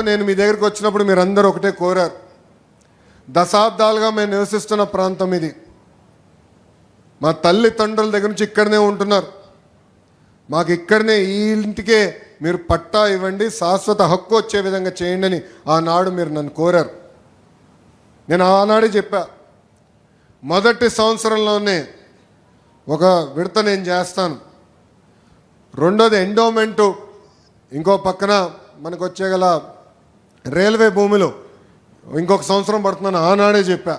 నేను మీ దగ్గరికి వచ్చినప్పుడు మీరందరూ ఒకటే కోరారు. దశాబ్దాలుగా మేము నివసిస్తున్న ప్రాంతం ఇది. మా తల్లిదండ్రుల దగ్గర నుంచి ఇక్కడనే ఉంటున్నారు. మాకు ఇక్కడనే ఈ ఇంటికే మీరు పట్టా ఇవ్వండి శాశ్వత హక్కు వచ్చే విధంగా చేయండి అని ఆనాడు మీరు నన్ను కోరారు. నేను ఆనాడే చెప్పా మొదటి సంవత్సరంలోనే ఒక విడత నేను చేస్తాను. రెండోది ఎండోమెంటు ఇంకో పక్కన మనకు వచ్చేగల రైల్వే భూములు ఇంకొక సంవత్సరం పడుతుందని ఆనాడే చెప్పా.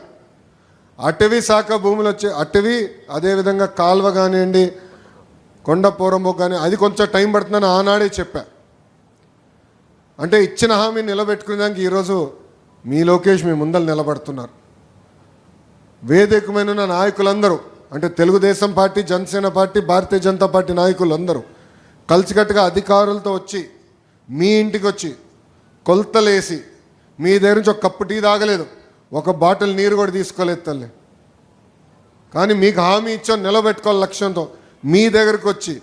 అటవీ శాఖ భూములు వచ్చే అటవీ అదేవిధంగా కాల్వ కానివ్వండి కొండ పూరము కానీ అది కొంచెం టైం పడుతుందని ఆనాడే చెప్పా. అంటే ఇచ్చిన హామీ నిలబెట్టుకునేదానికి ఈరోజు మీ లోకేష్ మీ ముందర నిలబడుతున్నారు. వేదికమైన ఉన్న నాయకులందరూ అంటే Telugu Desam party Janasena party Bharatiya Janata party నాయకులందరూ కలిసికట్టుగా అధికారులతో వచ్చి మీ ఇంటికి వచ్చి కొలతలేసి మీ దగ్గర నుంచి ఒక కప్పు టీ తాగలేదు. ఒక బాటిల్ నీరు కూడా తీసుకోలేదు తల్లి. కానీ మీకు హామీ ఇచ్చాం నిలబెట్టుకోవాలి లక్ష్యంతో మీ దగ్గరకు వచ్చి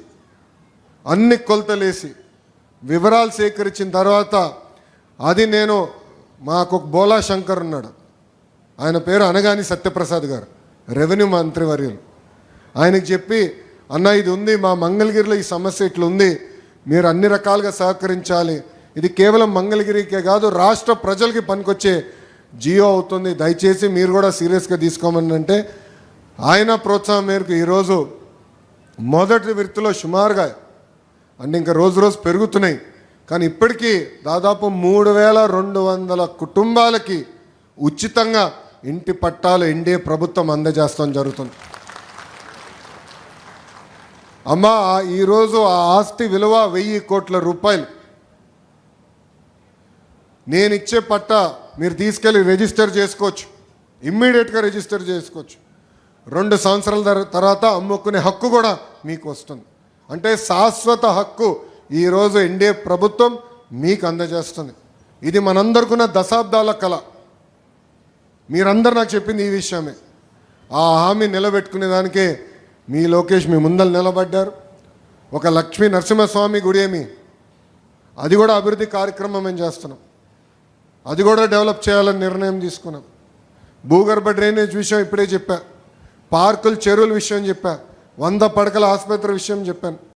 అన్ని కొలతలేసి వివరాలు సేకరించిన తర్వాత అది నేను మాకు ఒక బోలా శంకర్ ఉన్నాడు. ఆయన పేరు అనగాని సత్యప్రసాద్ గారు రెవెన్యూ మంత్రివర్యులు ఆయనకి చెప్పి అన్న ఇది ఉంది మా మంగళగిరిలో ఈ సమస్య ఇట్లా ఉంది మీరు అన్ని రకాలుగా సహకరించాలి. ఇది కేవలం మంగళగిరికే కాదు రాష్ట్ర ప్రజలకి పనికొచ్చే జియో అవుతుంది. దయచేసి మీరు కూడా సీరియస్గా తీసుకోమని అంటే ఆయన ప్రోత్సాహం మేరకు ఈరోజు మొదటి విడతలో సుమారుగా అంటే ఇంకా రోజు రోజు పెరుగుతున్నాయి. కానీ ఇప్పటికీ దాదాపు మూడు వేల రెండు వందల కుటుంబాలకి ఉచితంగా ఇంటి పట్టాలు ఎన్డీఏ ప్రభుత్వం అందజేస్తాం జరుగుతుంది. అమ్మా ఈరోజు ఆ ఆస్తి విలువ వెయ్యి కోట్ల రూపాయలు. నేను ఇచ్చే పట్టా మీరు తీసుకెళ్ళి రిజిస్టర్ చేసుకోవచ్చు. ఇమ్మీడియట్గా రిజిస్టర్ చేసుకోవచ్చు. రెండు సంవత్సరాల తర్వాత అమ్ముకునే హక్కు కూడా మీకు వస్తుంది. అంటే శాశ్వత హక్కు ఈరోజు ఎన్డీఏ ప్రభుత్వం మీకు అందజేస్తుంది. ఇది మనందరికున్న దశాబ్దాల కళ. మీరందరూ నాకు చెప్పింది ఈ విషయమే. ఆ హామీ నిలబెట్టుకునేదానికే మీ లోకేష్ మీ ముందర నిలబడ్డారు. ఒక లక్ష్మీ నరసింహస్వామి గుడి ఏమి? అది కూడా అభివృద్ధి కార్యక్రమం మేము చేస్తున్నాం. అది కూడా డెవలప్ చేయాలని నిర్ణయం తీసుకున్నాం. భూగర్భ డ్రైనేజ్ విషయం ఇప్పుడే చెప్పా. పార్కులు చెరువుల విషయం చెప్పా. వంద పడకల ఆసుపత్రి విషయం చెప్పాను.